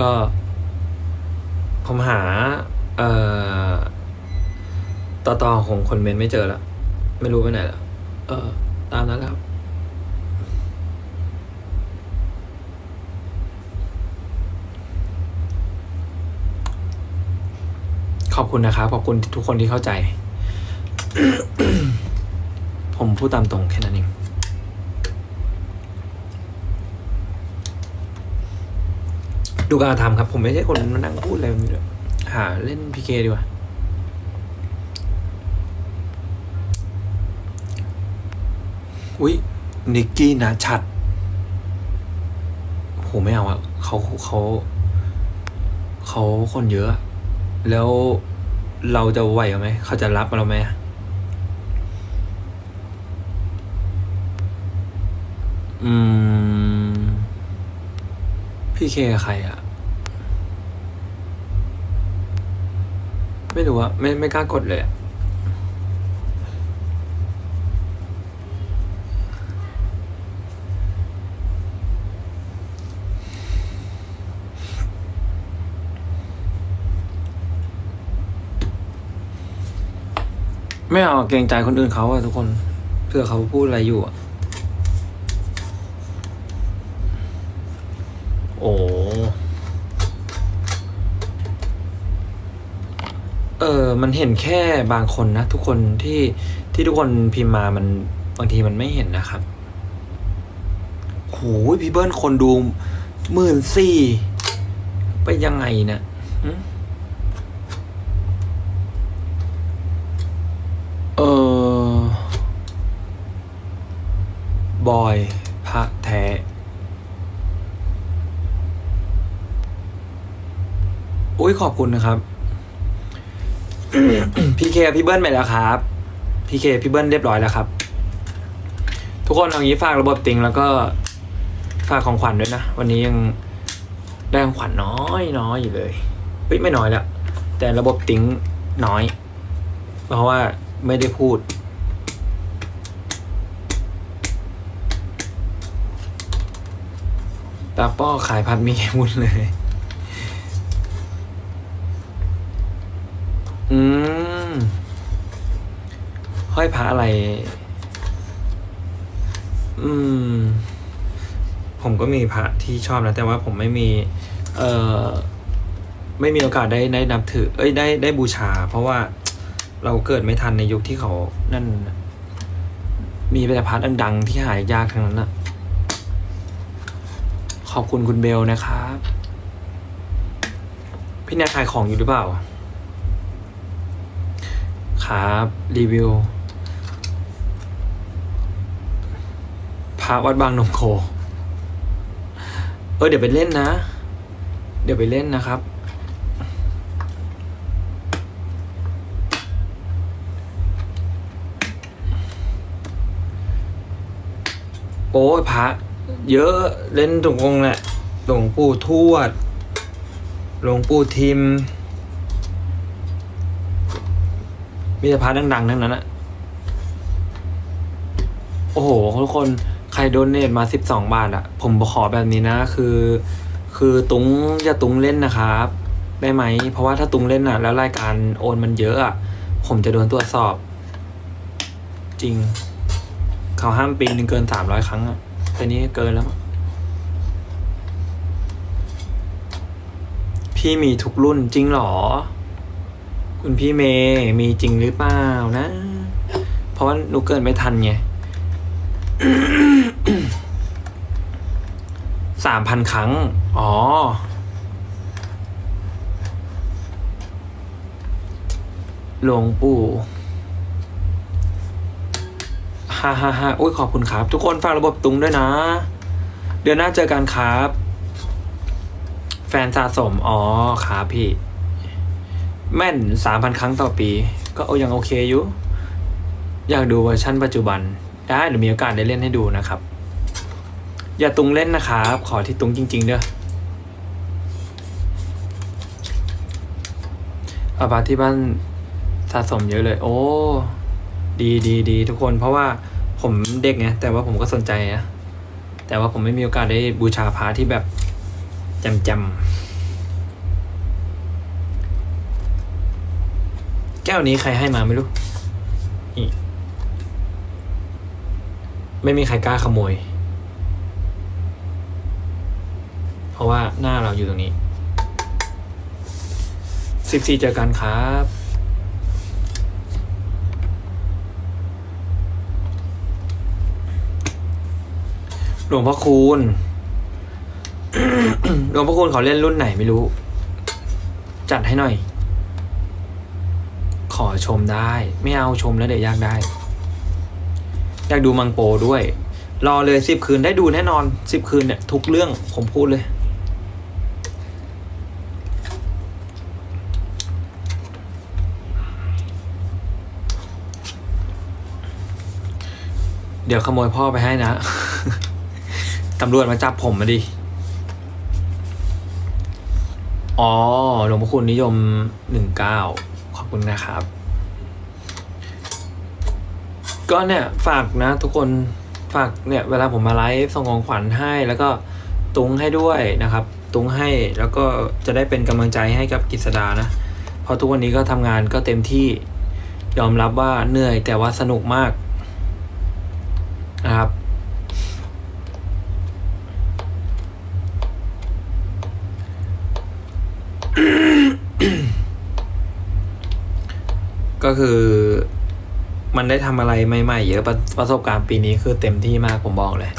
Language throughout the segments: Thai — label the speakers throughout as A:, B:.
A: ก็ ผมหา เอ่อต่อต่อของคนเมนไม่เจอแล้วไม่รู้ไปไหนแล้วเออ ตามนั้นครับขอบคุณนะครับขอบคุณทุกคนที่เข้าใจ ผมพูดตามตรงแค่นั้นเอง ดูการทำครับ ผมไม่ใช่คนมานั่งพูดอะไรแบบนี้ด้วยหาเล่นพีเคดีกว่าอุ้ยนิกกี้นะชัดโหไม่เอาอะเขาเขาเขาคนเยอะ แล้วเราจะไหวไหม เขาจะรับเราไหมอืม พี่เคใครอะไม่รู้อะไม่ไม่กล้ากดเลยอะไม่เอาเกรงใจคนอื่นเขาอะทุกคนเผื่อเขาพูดอะไรอยู่อะโอ้เออมันเห็นแค่บางคนนะ ทุกคนที่ที่ทุกคนพิมพ์มามันบางทีมันไม่เห็นนะครับโหพี่เบิ้ลคนดูหมื่นสี่ไปยังไงเนะหึเออบอยพระแท้อุ้ยขอบคุณนะครับ พี่เคพี่เบิ้ลไปแล้วครับพี่เคพี่เบิ้ลเรียบร้อยแล้วครับ ทุกคนเอางี้ฝากระบบติงแล้วก็ฝากของขวัญด้วยนะ วันนี้ยังได้ของขวัญน้อยน้อยอยู่เลยเฮ้ยไม่น้อยแล้ว แต่ระบบติงน้อย เพราะว่าไม่ได้พูดตาป้อขายพัดมีมุนเลย อืม ห้อยพระอะไร อืม ผมก็มีพระที่ชอบนะ แต่ว่าผมไม่มี เอ่อ ไม่มีโอกาสได้ได้นับถือ เอ้ยได้ได้บูชา เพราะว่าเราเกิดไม่ทันในยุคที่เขา นั่น มีแต่พระดังๆที่หายากทั้งนั้นนะขอบคุณคุณเบลนะครับ พี่แนทขายของอยู่หรือเปล่า ครับ รีวิว ระวัดบางนมโค เออเดี๋ยวไปเล่นนะ เดี๋ยวไปเล่นนะครับ โอ้ยพระเยอะเล่นตรงงแหละหลวงปู่ทวด หลวงปู่ทิม มีแต่พร์ทดังๆทั้งนั้นอะโอ้โห ทุกคน ใครโดนเนทมาสิบสองบาทอะผมขอแบบนี้นะคือ คือตุงอย่าตุงเล่นนะครับ ได้ไหม เพราะว่าถ้าตุงเล่นอะแล้วรายการโอนมันเยอะอะผมจะโดนตรวจสอบ จริง เขาห้ามปีหนึ่งเกินสามร้อยครั้งอะแต่นี้เกินแล้วพี่มีทุกรุ่นจริงเหรอ คุณพี่เมย์มีจริงหรือเปล่านะ เพราะว่าหนูเกิดไม่ทันไง สามพันครั้ง อ๋อ หลวงปู่ฮ่าฮ่าฮ่าอุ้ยขอบคุณครับ ทุกคนฝากระบบตุงด้วยนะ เดือนหน้าเจอกันครับ แฟนสะสม อ๋อครับพี่ แม่นสามพันครั้งต่อปี ก็เอายังโอเคอยู่ อยากดูเวอร์ชั่นปัจจุบัน ได้เดี๋ยวมีโอกาสได้เล่นให้ดูนะครับ อย่าตุงเล่นนะครับ ขอที่ตุงจริง ๆ เด้ออาบาที่บ้านสะสมเยอะเลย โอ้ ดีดีดีทุกคนเพราะว่าผมเด็กไงแต่ว่าผมก็สนใจนะแต่ว่าผมไม่มีโอกาสได้บูชาพระที่แบบจำจำแก้วนี้ใครให้มาไม่รู้ไม่มีใครกล้าขโมย เพราะว่าหน้าเราอยู่ตรงนี้สิบสี่เจอกันครับหลวงพ่อคูณ หลวงพ่อคูณเขาเล่นรุ่นไหนไม่รู้ จัดให้หน่อย ขอชมได้ ไม่เอาชมแล้วเดี๋ยวยากได้ อยากดูมังโปด้วย รอเลยสิบคืนได้ดูแน่นอนสิบคืนเนี่ย ทุกเรื่องผมพูดเลย เดี๋ยวขโมยพ่อไปให้นะ ตำรวจมาจับผมมาดิ อ๋อ หลวงพ่อคุณนิยมหนึ่งเก้าขอบคุณนะครับ ก็เนี่ย ฝากนะ ทุกคน ฝากเนี่ย เวลาผมมาไลฟ์ส่งของขวัญให้ แล้วก็ตุงให้ด้วยนะครับ ตุงให้ แล้วก็จะได้เป็นกำลังใจให้กับกิษดานะ เพราะทุกวันนี้ก็ทำงานก็เต็มที่ ยอมรับว่าเหนื่อยแต่ว่าสนุกมาก นะครับ ก็คือมันได้ทำอะไรใหม่ๆเยอะประประสบการณ์ปีนี้คือเต็มที่มากผมบอกเลย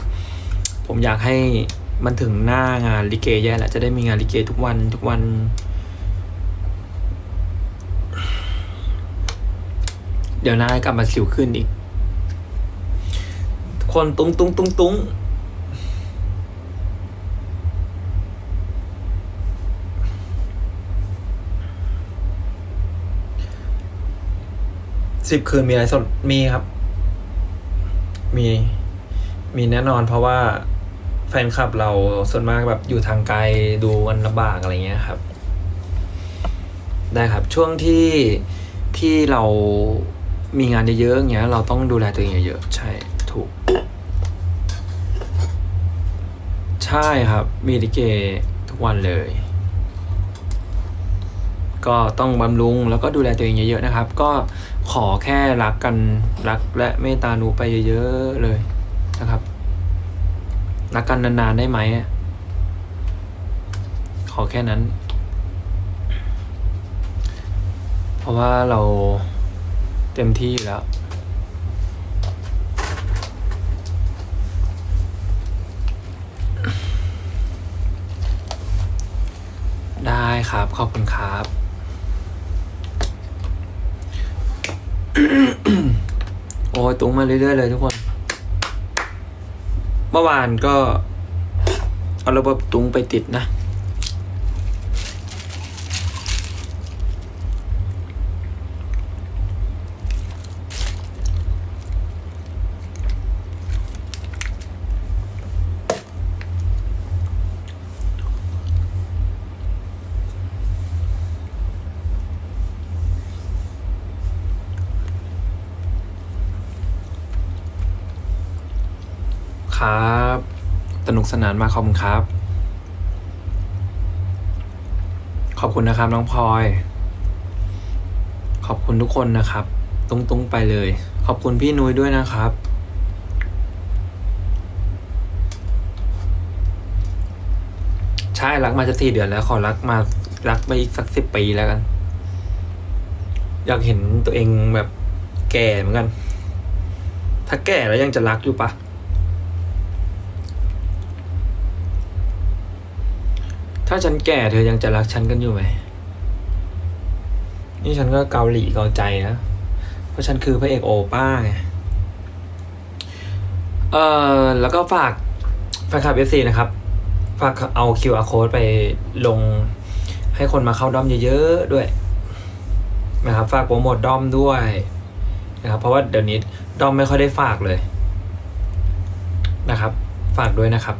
A: ผมอยากให้มันถึงหน้างานลิเกแย่แหละจะได้มีงานลิเกทุกวันทุกวัน เดี๋ยวหน้ากลับมาสิวขึ้นอีก คนตุ้งตุ้งตุ้งตุ้งสิบคืนมีอะไรสดมีครับ มี มีแน่นอนเพราะว่าแฟนคลับเราส่วนมากแบบอยู่ทางไกลดูกันลำบากอะไรเงี้ยครับ ได้ครับช่วงที่ที่เรามีงานเยอะๆอย่างเงี้ย เราต้องดูแลตัวเองเยอะๆใช่ ถูก ใช่ครับ มีลิเกทุกวันเลย ก็ต้องบำรุงแล้วก็ดูแลตัวเองเยอะๆนะครับ ก็ขอแค่รักกันรักและเมตตาหนูไปเยอะๆเลยนะครับ รักกันนานๆได้ไหม ขอแค่นั้น เพราะว่าเราเต็มที่แล้ว ได้ ครับ ขอบคุณครับ โอ้ยตุ้งมาเรื่อยๆเลยทุกคน เมื่อวานก็ เอาระบบตุ้งไปติดนะ ครับ สนุกสนานมากขอบคุณครับ ขอบคุณนะครับน้องพลอย ขอบคุณทุกคนนะครับ ตุ้งๆไปเลย ขอบคุณพี่นุ้ยด้วยนะครับ ใช่รักมาจะสี่เดือนแล้ว ขอรักมารักไปอีกสักสิบปีแล้วกัน อยากเห็นตัวเองแบบแก่เหมือนกัน ถ้าแก่แล้วยังจะรักอยู่ปะ ถ้าฉันแก่เธอยังจะรักฉันกันอยู่ไหม นี่ฉันก็เกาหลีเกาใจนะ เพราะฉันคือพระเอกโอป้าไง เออแล้วก็ฝากแฟนคลับเอฟซีนะครับ ฝากเอา QR code ไปลงให้คนมาเข้าด้อมเยอะๆด้วย นะครับ ฝากโปรโมทด้อมด้วยนะครับ เพราะว่าเดี๋ยวนี้ด้อมไม่ค่อยได้ฝากเลยนะครับ ฝากด้วยนะครับ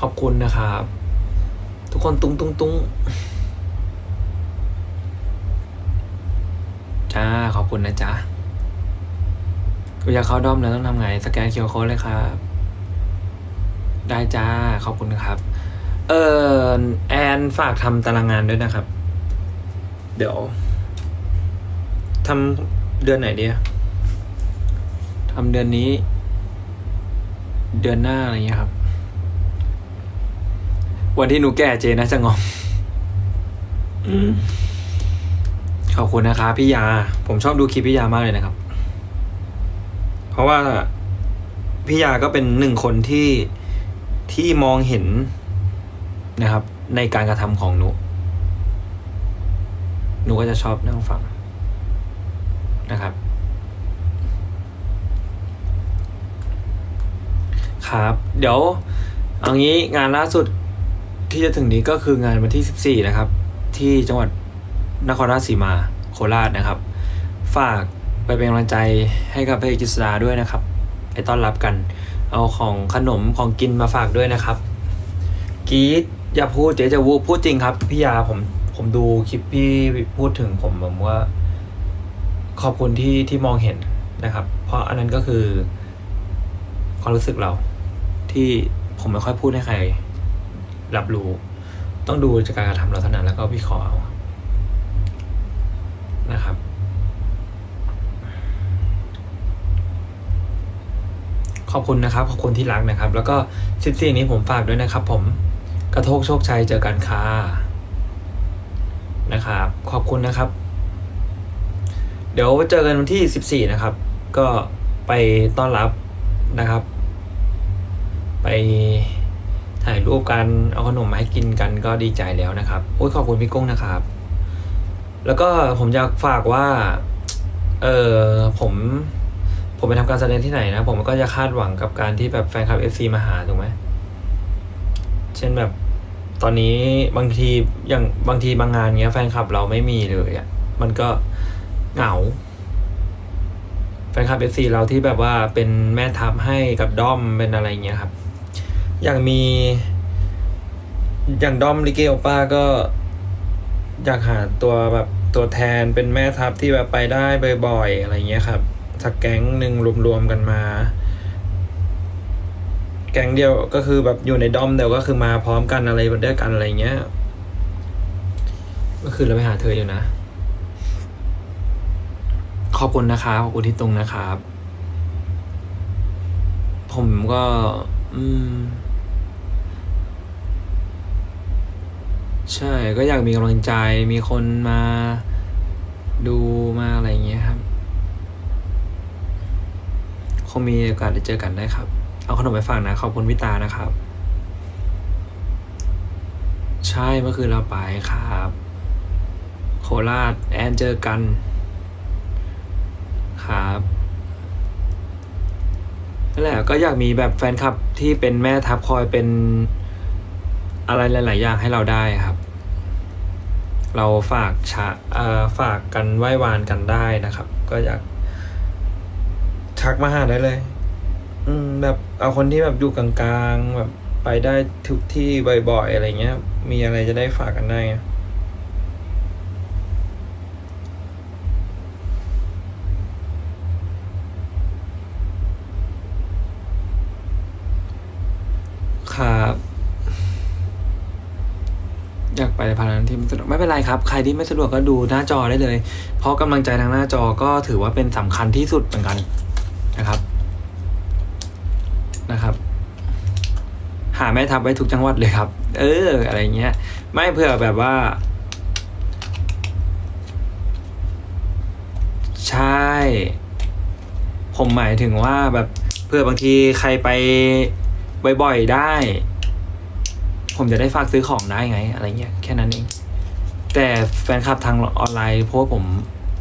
A: ขอบคุณนะครับ ทุกคนตุ้งตุ้งตุ้งจ้าขอบคุณนะจ๊ะกูอยากเข้าด้อมแล้วต้องทำไง สแกนเคียวโค้ดเลยครับ ได้จ้าขอบคุณครับ เออแอนฝากทำตารางงานด้วยนะครับ เดี๋ยวทำเดือนไหนดีทำเดือนนี้ เดือนหน้าอะไรเงี้ยครับ วันที่หนูแก่เจนะจะงอมอืมขอบคุณนะครับพี่ยา ผมชอบดูคลิปพี่ยามากเลยนะครับ เพราะว่าพี่ยาก็เป็นหนึ่งคนที่ที่มองเห็นนะครับ ในการกระทำของหนู หนูก็จะชอบนั่งฟังนะครับ ครับ เดี๋ยว เอางี้งานล่าสุด ที่จะถึงนี้ก็คืองานวันที่ 14 นะครับ ที่จังหวัดนครราชสีมาโคราชนะครับ ฝากไปเป็นกำลังใจให้กับพระเอกกิษดาด้วยนะครับ ไปต้อนรับกัน เอาของขนมของกินมาฝากด้วยนะครับกีดอย่าพูดเจ๊จะวูพูดจริงครับพี่ยาผมผมดูคลิปพี่พูดถึงผมผมว่า ขอบคุณที่ที่มองเห็นนะครับ เพราะอันนั้นก็คือความรู้สึกเราที่ผมไม่ค่อยพูดให้ใคร รับรู้ ต้องดูจากการกระทำเราเท่านั้นแล้วก็วิเคราะห์เอานะครับ ขอบคุณนะครับขอบคุณที่รักนะครับ แล้วก็สิบสี่นี้ผมฝากด้วยนะครับ ผมกระโทกโชคชัยเจอกันค่ะนะครับ ขอบคุณนะครับ เดี๋ยวเจอกันวันที่ 14 นะครับ ก็ไปต้อนรับนะครับ ไป ถ่ายรูปกันเอาขนมมาให้กินกันก็ดีใจแล้วนะครับโอ้ยขอบคุณพี่กุ้งนะครับ แล้วก็ผมอยากฝากว่า เออผมผมไปทำการแสดงที่ไหนนะ ผมก็จะคาดหวังกับการที่แบบแฟนคลับ FC มาหาถูกไหมเช่นแบบตอนนี้บางทีอย่างบางทีบางงานเงี้ยแฟนคลับเราไม่มีเลยอะ่ะมันก็เหงา แฟนคลับเอฟซีเราที่แบบว่าเป็นแม่ทัพให้กับด้อมเป็นอะไรเงี้ยครับ อย่างมี อย่างด้อมลิเกโอป้าก็อยากหาตัวแบบตัวแทนเป็นแม่ทัพที่แบบไปได้บ่อยๆอะไรเงี้ยครับ สักแก๊งหนึ่งรวมๆกันมา แก๊งเดียวก็คือแบบอยู่ในด้อมเดียวก็คือมาพร้อมกันอะไรด้วยกันอะไรเงี้ยก็คือเราไปหาเธออยู่นะ ขอบคุณนะครับขอบคุณที่ตรงนะครับ ผมก็ อืม ใช่ก็อยากมีกำลังใจมีคนมาดูมาอะไรอย่างเงี้ยครับ คงมีโอกาสได้เจอกันได้ครับ เอาขนมไปฝากนะ ขอบคุณพี่ตานะครับ ใช่เมื่อคืนเราไปครับ โคราชแอนเจอกัน ครับนั่นแหละก็อยากมีแบบแฟนคลับที่เป็นแม่ทัพคอยเป็นอะไรหลาย ๆ อย่างให้เราได้ครับ เราฝากชะเอ่อฝากกันไหว้วานกันได้นะครับ ก็อยากทักมาหาได้เลย อืม แบบเอาคนที่แบบอยู่กลางๆแบบไปได้ทุกที่บ่อยๆอะไรเงี้ย มีอะไรจะได้ฝากกันได้ไง ครับ อยากไปพาราที่ไม่สะดวกไม่เป็นไรครับ ใครที่ไม่สะดวกก็ดูหน้าจอได้เลย เพราะกำลังใจทางหน้าจอก็ถือว่าเป็นสำคัญที่สุดเหมือนกันนะครับนะครับ หาแม่ทัพไว้ทุกจังหวัดเลยครับ เออ อะไรเงี้ย ไม่เผื่อแบบว่า ใช่ ผมหมายถึงว่าแบบเพื่อบางทีใครไปบ่อยๆได้ ผมจะได้ฝากซื้อของได้ไง อะไรเงี้ยแค่นั้นเอง แต่แฟนคลับทางออนไลน์เพราะว่าผม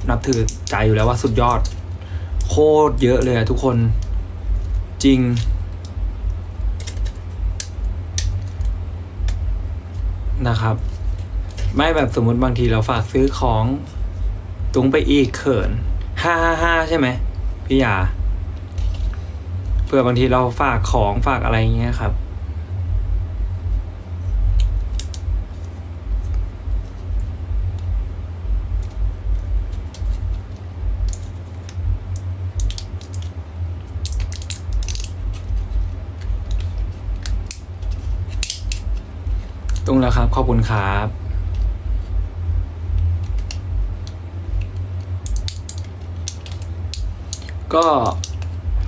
A: นับถือใจอยู่แล้วว่าสุดยอด โคตรเยอะเลยทุกคนจริง นะครับ ไม่แบบสมมติบางทีเราฝากซื้อของตุงไปอีกเขินห้าห้าห้าใช่ไหมพี่ยาเพื่อบางทีเราฝากของฝากอะไรเงี้ยครับ ครับ ขอบคุณครับก็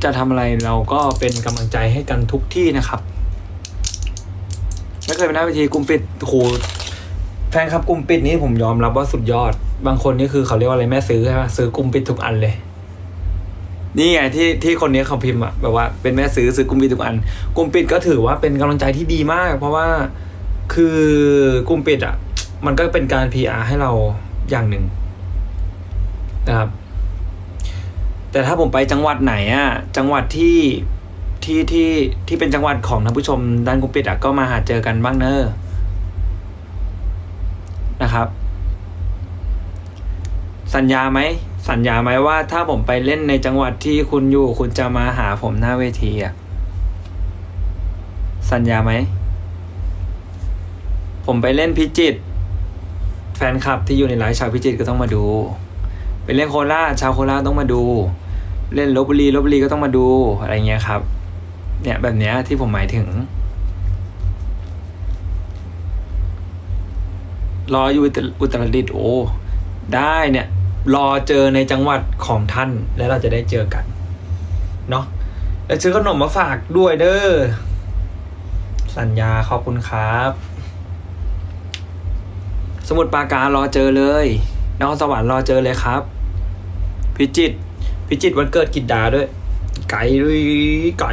A: จะทำอะไรเราก็เป็นกำลังใจให้กันทุกที่นะครับไม่เคยไปหน้าเวทีกลุ่มปิดโหแฟนครับกลุ่มปิดนี้ผมยอมรับว่าสุดยอด บางคนนี่คือเขาเรียกว่าอะไรแม่ซื้อใช่ไหมซื้อกลุ่มปิดทุกอันเลย นี่ไงที่ที่คนนี้เขาพิมพ์อะแบบว่าเป็นแม่ซื้อซื้อกลุ่มปิดทุกอันกลุ่มปิดก็ถือว่าเป็นกำลังใจที่ดีมาก เพราะว่า คือกลุ่มปิดอะ มันก็เป็นการ PR ให้เราอย่างหนึ่งนะครับ แต่ถ้าผมไปจังหวัดไหนอะ จังหวัดที่ที่ที่ที่เป็นจังหวัดของท่านผู้ชมด้านกลุ่มปิดอะก็มาหาเจอกันบ้างเนอะนะครับ สัญญาไหมสัญญาไหมว่าถ้าผมไปเล่นในจังหวัดที่คุณอยู่คุณจะมาหาผมหน้าเวทีอะสัญญาไหม ผมไปเล่นพิจิตรแฟนคลับที่อยู่ในไลฟ์ชาวพิจิตรก็ต้องมาดู ไปเล่นโคราชชาวโคราชต้องมาดู เล่นลบบุรีลบบุรีก็ต้องมาดูอะไรเงี้ยครับ เนี่ยแบบเนี้ยที่ผมหมายถึง รออยู่อุตรดิตถ์โอ้ได้เนี่ยรอเจอในจังหวัดของท่านแล้วเราจะได้เจอกันเนาะแล้วซื้อขนมมาฝากด้วยเด้อสัญญาขอบคุณครับ สมุดปราการรอเจอเลยนครสวรรค์รอเจอเลยครับ พิจิตพิจิตวันเกิดกิดดาด้วย ไก่ด้วยไก่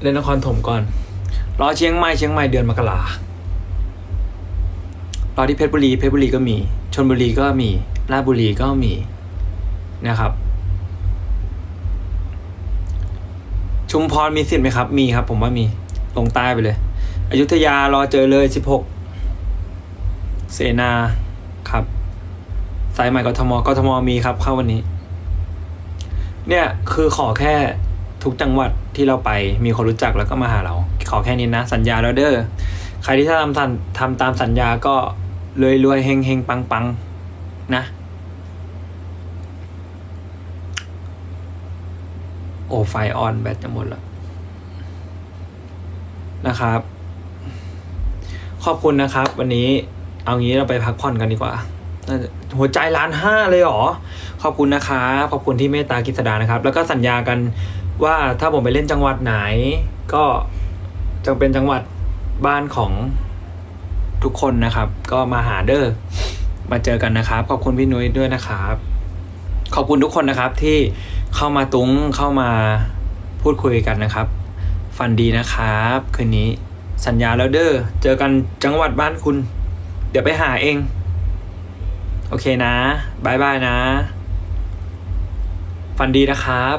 A: เล่นนครถมก่อน รอเชียงใหม่เชียงใหม่เดือนมกรารอที่เพชรบุรีเพชรบุรีก็มี ชนบุรีก็มีราชบุรีก็มีนะครับ ชุมพรมีสิทธิ์ไหมครับ มีครับ ผมว่ามี ลงใต้ไปเลย อยุธยารอเจอเลยสิบหกเสนาครับ สายใหม่กทมกทมมีครับ เข้าวันนี้ เนี่ยคือขอแค่ทุกจังหวัดที่เราไปมีคนรู้จักแล้วก็มาหาเรา ขอแค่นี้นะ สัญญาแล้วเด้อใครที่ทำสัญทำตามสัญญาก็รวยรวยเฮงเฮงปังปังนะโอ้ไฟออนแบตจะหมดแล้วนะครับ อบคุณนะครับ วันนี้เอางี้เราไปพักผ่อนกันดีกว่า หัวใจล้านห้าเลยหรอ ขอบคุณนะครับขอบคุณที่เมตตากฤษดานะครับ แล้วก็สัญญากันว่าถ้าผมไปเล่นจังหวัดไหน ก็จะเป็นจังหวัดบ้านของทุกคนนะครับ ก็มาหาเด้อมาเจอกันนะครับ ขอบคุณพี่นุ้ยด้วยนะครับ ขอบคุณทุกคนนะครับที่เข้ามาตุ้งเข้ามาพูดคุยกันนะครับ ฟันดีนะครับ คืนนี้ สัญญาแล้วเด้อ เจอกันจังหวัดบ้านคุณ เดี๋ยวไปหาเอง โอเคนะบายบายนะ ฟันดีนะครับ